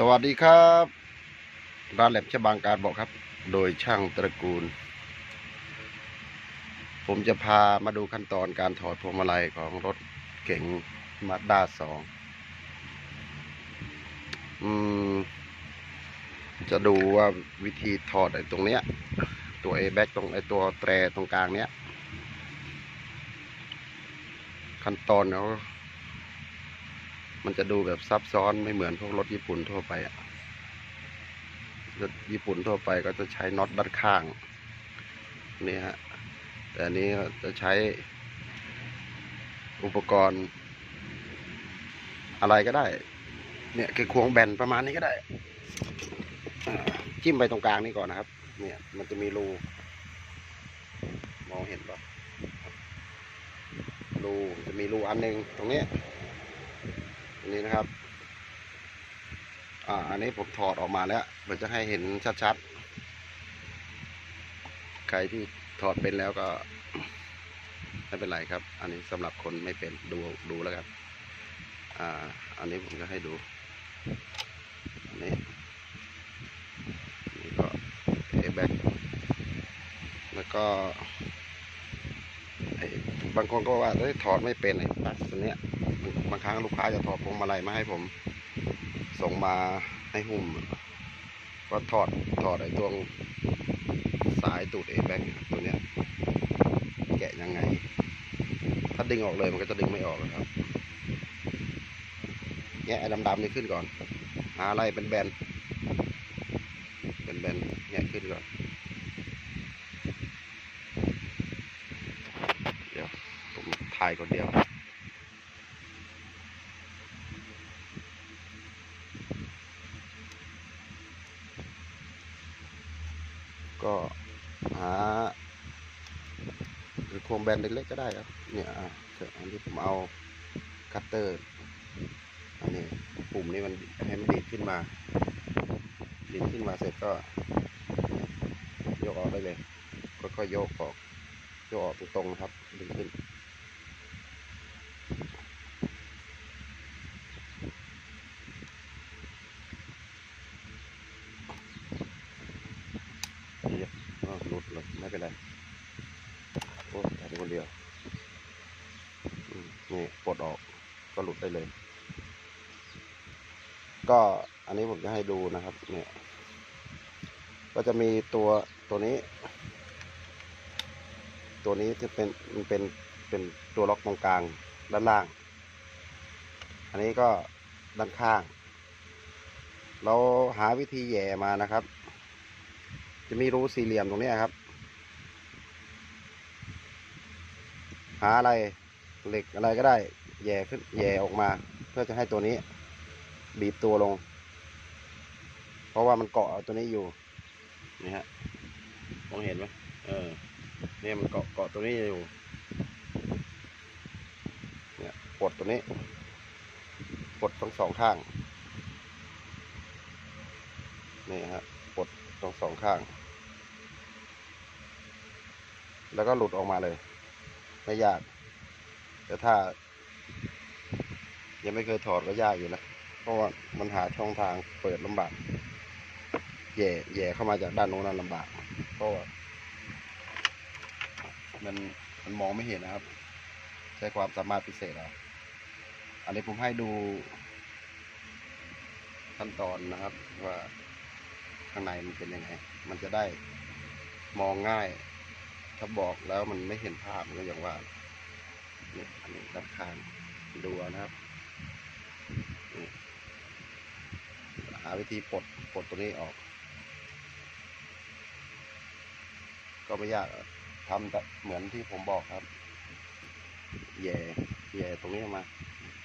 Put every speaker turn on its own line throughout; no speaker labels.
สวัสดีครับ ร้านแหลมฉบางการบอกครับ โดยช่างตระกูล ผมจะพามาดูขั้นตอนการถอดพวงมาลัยของรถเก๋งมาด้าสองอืมจะดูว่าวิธีถอดไอ้ตรงเนี้ย ตัว A แบ็กตรงไอ้ตัวแตรตรงกลางเนี้ย ขั้นตอนเขาะ มันจะดูแบบซับซ้อนไม่เหมือนพวกรถญี่ปุ่นทั่วไปอะรถญี่ปุ่นทั่วไปก็จะใช้น็อตด้านข้างนี่ฮะแต่อันนี้จะใช้อุปกรณ์ อะไรก็ได้ เนี่ยคือควงแบนประมาณนี้ก็ได้ จิ้มไปตรงกลางนี่ก่อนนะครับ เนี่ย มันจะมีรูมองเห็นปะรูจะมีรูอันหนึ่งตรงนี้ นี้นะครับ อ่า อันนี้ผมถอดออกมาแล้วมันจะให้เห็นชัดๆ ใครที่ถอดเป็นแล้วก็ไม่เป็นไรครับ อันนี้สำหรับคนไม่เป็นดูดูแล้วกัน อ่า อันนี้ผมจะให้ดู อันนี้นี่ก็เอแบ็กแล้วก็บางคนก็ว่าเอ้ถอดไม่เป็นไอ้ปั๊กตัวเนี้ย บางครั้งลูกค้าจะถอดพวงมาลัยมาให้ผม ส่งมาให้หุ้มก็ถอดถอดไอ้ตัวสายตูดเอแบ็กตัวเนี้ย แกะยังไง ถ้าดึงออกเลยมันก็จะดึงไม่ออกนะครับแงะไอ้ดำๆนี่ขึ้นก่อน หาอะไรเป็นแบนเป็นแบนแงะขึ้นก่อนเดี๋ยวผมถ่ายคนเดียว ก็หาหรือโครงแบนเล็กๆก็ได้ครับ เนี่ยอันที่ผมเอาคัตเตอร์อันนี้ปุ่มนี้มันให้มันดีดขึ้นมา ดีดขึ้นมาเสร็จก็ยกออกได้เลยก็ๆโยกออกโยกออกตรงๆนะครับ ดึงขึ้น เดี๋ยวอ้าวหลุดเลย ไม่เป็นไร โอ้ถ่ายคนเดียวนี่ปลดออกก็หลุดได้เลย ก็อันนี้ผมจะให้ดูนะครับ เนี่ย ก็จะมีตัวตัวนี้ ตัวนี้จะเป็นมันเป็นเป็นตัวล็อกตรงกลางด้านล่าง อันนี้ก็ด้านข้าง เราหาวิธีแย่มานะครับ จะมีรูสี่เหลี่ยมตรงนี้ครับ หาอะไรเหล็กอะไรก็ได้แย่ขึ้นแย่ออกมา เพื่อจะให้ตัวนี้ บีบตัวลง เพราะว่ามันเกาะตัวนี้อยู่นี่ฮะมองเห็นไหมเออเนี่ยมันเกาะเกาะตัวนี้อยู่เนี่ยปลดตัวนี้ปลดทั้งสองข้างนี่ฮะปลดทั้งสองข้าง แล้วก็หลุดออกมาเลย ไม่ยาก แต่ถ้า ยังไม่เคยถอดก็ยากอยู่นะเพราะว่ามันหาช่องทางเปิดลำบากแย่แย่เข้ามาจากด้านโน้นนั้นลำบากเพราะว่ามันมันมองไม่เห็นนะครับ ใช้ความสามารถพิเศษเอาอันนี้ผมให้ดู ขั้นตอนนะครับว่าข้างในมันเป็นยังไง มันจะได้มองง่าย ถ้าบอกแล้วมันไม่เห็นภาพมันก็อย่างว่าเนี่ยอันนี้ด้านข้างดูเอานะครับหาวิธีปลดปลดตัวนี้ออก ก็ไม่ยากทำแบบเหมือนที่ผมบอกครับแย่แย่ตรงนี้มา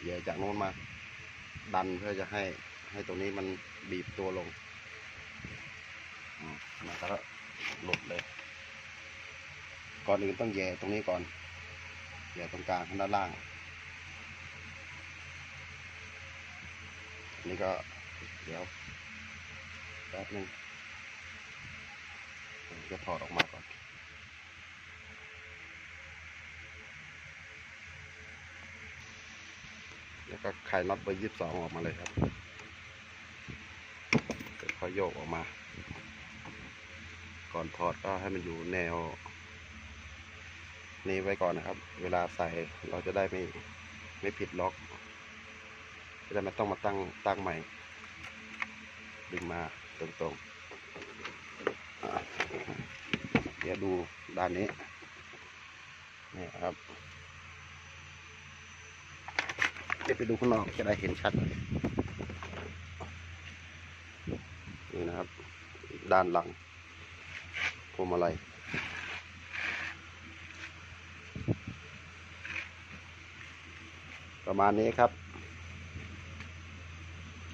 แย่จากโน้นมา ดันเพื่อจะให้ให้ตรงนี้มันบีบตัวลงอืมมันก็หลุดเลย ก่อนอื่นต้องแย่ตรงนี้ก่อนแย่ตรงกลางข้างด้านล่างนี่ก็เดี๋ยวแป๊บนึงผมจะถอดออกมาก่อนแล้วก็ไขน็อตเบอร์ยี่สิบสองออกมาเลยครับค่อยโยกออกมา ก่อนถอดก็ให้มันอยู่แนว นี้ไว้ก่อนนะครับ เวลาใส่เราจะได้ไม่ไม่ผิดล็อกจะได้ไม่ต้องมาตั้งตั้งใหม่ ดึงมาตรงๆเดี๋ยวดูด้านนี้นี่ครับเดี๋ยวไปดูข้างนอกจะได้เห็นชัดนี่นะครับ ด้านหลังพวงมาลัย ประมาณนี้ครับ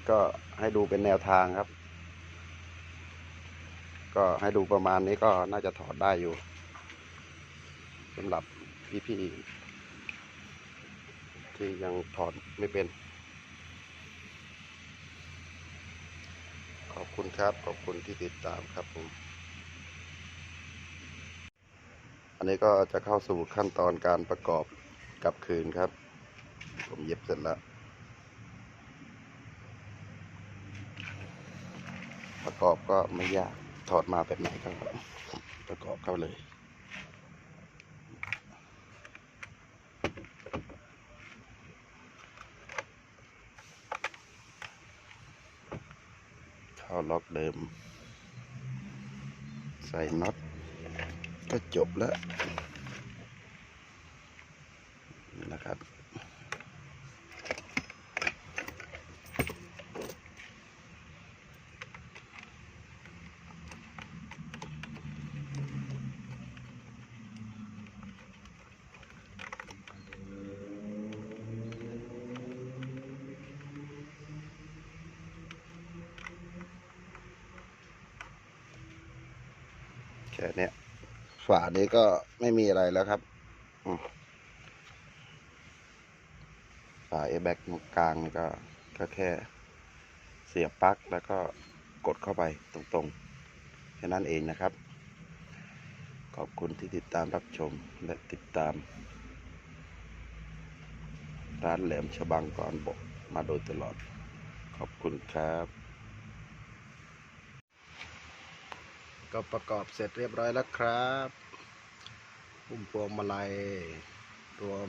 ก็ให้ดูเป็นแนวทางครับ ก็ให้ดูประมาณนี้ก็น่าจะถอดได้อยู่สำหรับพี่ๆที่ยังถอดไม่เป็น ขอบคุณครับ ขอบคุณที่ติดตามครับผมอันนี้ก็จะเข้าสู่ขั้นตอนการประกอบกับคืนครับ ผมเย็บเสร็จแล้ว ประกอบก็ไม่ยาก ถอดมาแบบไหนก็ประกอบเข้าเลยเข้าล็อกเดิม ใส่น็อตก็จบแล้วนะครับ แค่เนี้ยฝานี้ก็ไม่มีอะไรแล้วครับฝาเอแบ็กกลางนี่ก็ก็แค่เสียบปลั๊กแล้วก็กดเข้าไปตรงๆ แค่นั้นเองนะครับ ขอบคุณที่ติดตามรับชมและติดตาม ร้านแหลมฉบังก่อนบอกมาโดยตลอด ขอบคุณครับ ก็ประกอบเสร็จเรียบร้อยแล้วครับหุ้มพวงมาลัย รวม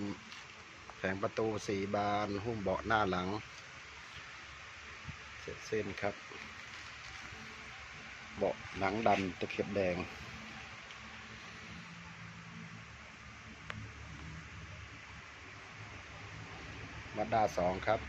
แผงประตูสี่บาน หุ้มเบาะหน้าหลัง เสร็จสิ้นครับ เบาะหนังดำตะเข็บแดงมาด้าสองครับ